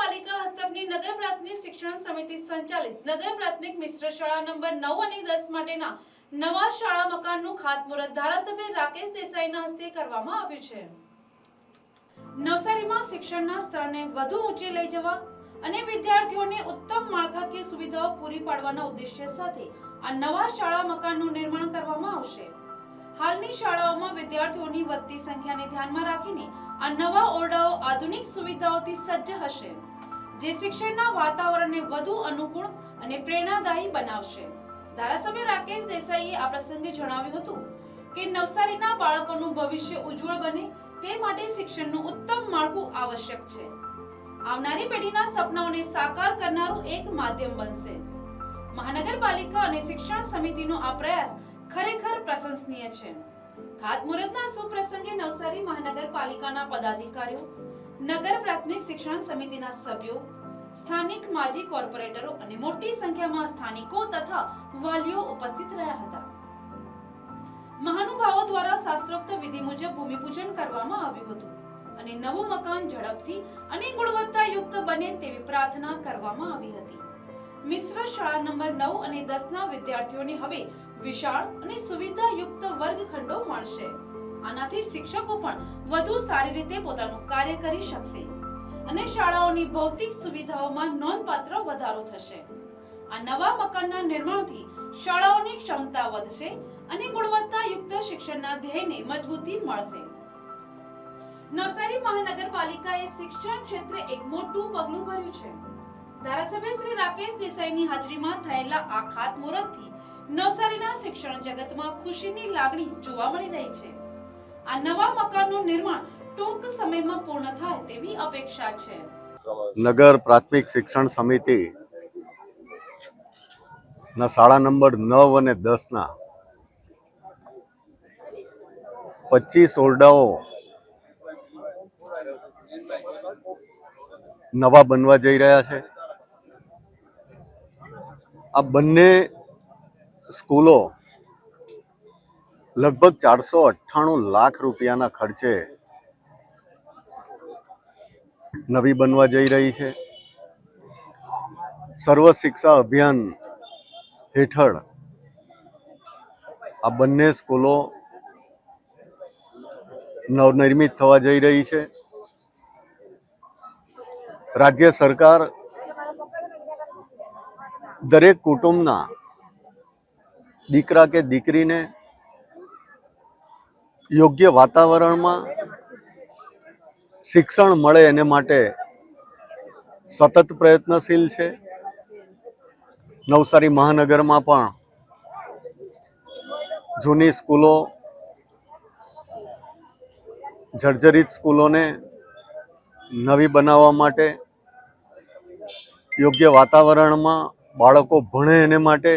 મહાનગરપાલિકા હસ્તકની નગર પ્રાથમિક શિક્ષણ સમિતિ સંચાલિત નગર પ્રાથમિક મિશ્ર શાળા નંબર નવ અને દસ માટેના નવા શાળા મકાનનું ખાતમુહૂર્ત ધારાસભ્ય રાકેશ દેસાઈના હસ્તે કરવામાં આવ્યું છે. નવસારીમાં શિક્ષણના સ્તરને વધુ ઊંચે લઈ જવા અને વિદ્યાર્થીઓને ઉત્તમ માળખાકીય સુવિધાઓ પૂરી પાડવાના ઉદ્દેશ્ય સાથે આ નવા શાળા મકાનનું નિર્માણ કરવામાં આવશે. હાલની શાળાઓમાં વિદ્યાર્થીઓની વધતી સંખ્યાને ધ્યાનમાં રાખીને આ નવા ઓરડાઓ આધુનિક સુવિધાઓથી સજ્જ હશે, જે શિક્ષણના વાતાવરણને વધુ અનુકૂળ અને પ્રેરણાદાયી બનાવશે. ધારાસભ્ય રાકેશ દેસાઈએ આ પ્રસંગે જણાવ્યું હતું કે નવસારીના બાળકોનું ભવિષ્ય ઉજ્જવળ બને તે માટે શિક્ષણનું ઉત્તમ માળખું આવશ્યક છે. આવનારી પેઢીના સપનાઓને સાકાર કરનારું એક માધ્યમ બનશે. મહાનગરપાલિકા અને શિક્ષણ સમિતિનો આ પ્રયાસ ખરેખર પ્રશંસનીય છે. ખાતમુહૂર્તના સુપ્રસંગે નવસારી મહાનગરપાલિકાના પદાધિકારીઓ, નગર પ્રાથમિક શિક્ષણ સમિતિના સભ્યો, સ્થાનિક માજી કોર્પોરેટરો અને મોટી સંખ્યામાં સ્થાનિકો તથા વાલીઓ ઉપસ્થિત રહ્યા હતા. મહાનુભાવો દ્વારા શાસ્ત્રોક્ત વિધિ મુજબ ભૂમિપૂજન કરવામાં આવ્યું હતું અને નવું મકાન ઝડપથી અને ગુણવત્તાયુક્ત બને તેવી પ્રાર્થના કરવામાં આવી હતી. મિશ્ર શાળા નંબર નવ અને દસ ના વિદ્યાર્થીઓને હવે વિશાળ અને સુવિધાયુક્ત વર્ગખંડો મળશે. આનાથી શિક્ષકો પણ વધુ સારી રીતે પોતાનું કાર્ય કરી શકશે અને શાળાઓની ભૌતિક સુવિધાઓમાં નોંધપાત્ર વધારો થશે. આ નવા મકાનના નિર્માણથી શાળાઓની ક્ષમતા વધશે અને ગુણવત્તાયુક્ત શિક્ષણના ધ્યેયને મજબૂતી મળશે. નવસારી મહાનગરપાલિકાએ શિક્ષણ ક્ષેત્રે એક મોટું પગલું ભર્યું છે. ધારાસભ્ય શ્રી રાકેશ દેસાઈની હાજરીમાં થયેલા આ ખાતમુહૂર્તથી નવસારીના શિક્ષણ જગતમાં ખુશીની લાગણી જોવા મળી રહી છે. આ નવા મકાનનું નિર્માણ ટૂંક સમયમાં પૂર્ણ થાય તેવી અપેક્ષા છે. નગર પ્રાથમિક શિક્ષણ સમિતિ ના શાળા નંબર નવ અને દસના પચીસ ઓરડાઓ નવા બનવા જઈ રહ્યા છે. આ બંને સ્કૂલો લગભગ ચારસો અઠ્ઠાણું લાખ રૂપિયાના ખર્ચે નવી બનવા જઈ રહી છે. સર્વ શિક્ષા અભિયાન હેઠળ આ બંને સ્કૂલો નવનિર્મિત થવા જઈ રહી છે. રાજ્ય સરકાર દરેક કુટુંબના દીકરા કે દીકરીને યોગ્ય વાતાવરણમાં શિક્ષણ મળે એને માટે સતત પ્રયત્નશીલ છે. નવસારી મહાનગરમાં પણ જૂની સ્કૂલો, જર્જરિત સ્કૂલોને નવી બનાવવા માટે યોગ્ય વાતાવરણમાં બાળકો ભણે એને માટે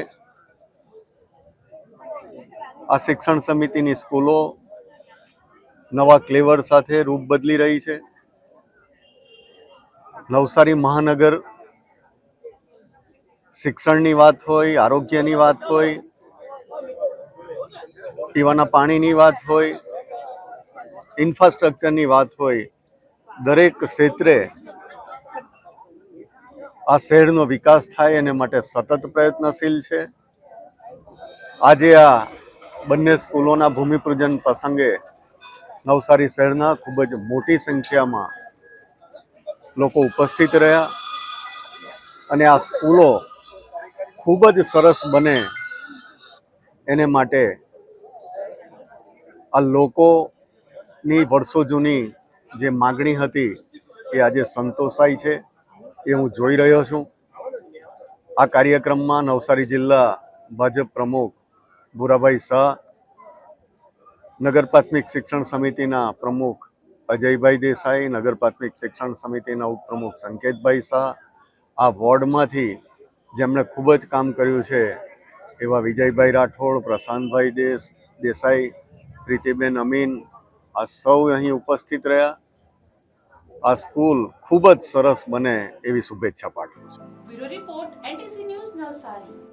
આ શિક્ષણ સમિતિની સ્કૂલો નવા ક્લેવર સાથે રૂપ બદલી રહી છે. નવસારી મહાનગર શિક્ષણની વાત હોય, આરોગ્યની વાત હોય, પીવાના પાણીની વાત હોય, ઇન્ફ્રાસ્ટ્રક્ચરની વાત હોય, દરેક ક્ષેત્રે આ શહેરનો વિકાસ થાય એને માટે સતત પ્રયત્નશીલ છે. આજે આ બંને સ્કૂલોના ભૂમિપૂજન પ્રસંગે નવસારી શહેરના ખૂબ જ મોટી સંખ્યામાં લોકો ઉપસ્થિત રહ્યા અને આ સ્કૂલો ખૂબ જ સરસ બને એને માટે આ લોકોની વર્ષો જૂની જે માગણી હતી એ આજે સંતોષાઈ છે એ હું જોઈ રહ્યો છું. આ કાર્યક્રમમાં નવસારી જિલ્લા ભાજપ પ્રમુખ ભૂરાભાઈ શાહ, નગર પ્રાથમિક શિક્ષણ સમિતિના પ્રમુખ અજયભાઈ દેસાઈ, નગર પ્રાથમિક શિક્ષણ સમિતિના ઉપપ્રમુખ સંકેતભાઈ શાહ. આ વોર્ડમાંથી જેમણે ખૂબ જ કામ કર્યું છે એવા વિજયભાઈ રાઠોડ, પ્રશાંતભાઈ દેશ દેસાઈ, પ્રીતિબેન અમીન, આ સૌ અહીં ઉપસ્થિત રહ્યા. આ સ્કૂલ ખૂબ જ સરસ બને એવી શુભેચ્છા પાઠવું છું. Report, NTC news Navsari.